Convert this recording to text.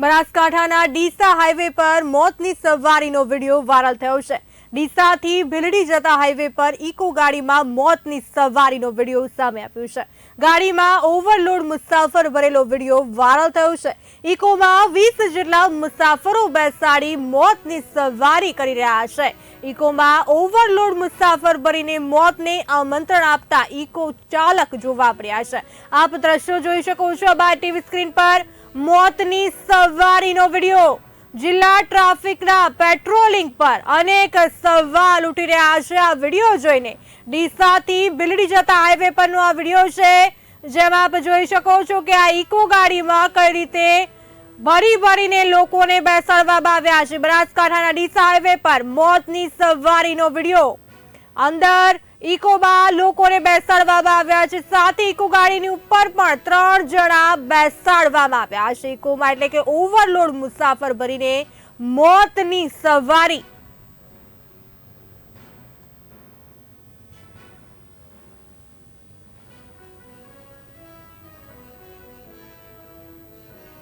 બનાસકાંઠાના ડીસા હાઈવે પર મોતની સવારીનો વીડિયો વાયરલ થયો છે. ડીસાથી ભીલડી જતા હાઈવે પર ઇકો ગાડીમાં મોતની સવારીનો વીડિયો સામે આવ્યો છે. ગાડીમાં ઓવરલોડ મુસાફર ભરેલો વીડિયો વાયરલ થયો છે. ઇકોમાં વીસ જેટલા મુસાફરો બેસાડી મોતની સવારી કરી રહ્યા છે. ઇકોમાં ઓવરલોડ મુસાફર ભરીને મોતને આમંત્રણ આપતા ઇકો ચાલક જોવા મળ્યા છે. આપ દ્રશ્યો જોઈ શકો છો. બાર ટીવી સ્ક્રીન પર મોતની સવારીનો વીડિયો. જિલ્લા ટ્રાફિકના પેટ્રોલિંગ પર અનેક સવાલ ઉઠી રહ્યા છે. આ વીડિયો જોઈને ડીસાથી બિલડી જતા હાઈવે પરનો આ વીડિયો છે. જેમાં આપ જોઈ શકો છો કે આ ઇકો ગાડીમાં કઈ રીતે ભરી ભરીને લોકોને બેસાડવામાં આવ્યા છે. બનાસકાંઠાના ડીસા હાઈવે પર મોતની સવારીનો વીડિયો. અંદર ઇકોમાં લોકોને બેસાડવામાં આવ્યા છે. સાથે ઇકો ગાડીની ઉપર પણ ત્રણ જણા બેસાડવામાં આવ્યા છે. ઇકોમાં એટલે કે ઓવરલોડ મુસાફર ભરીને મોતની સવારી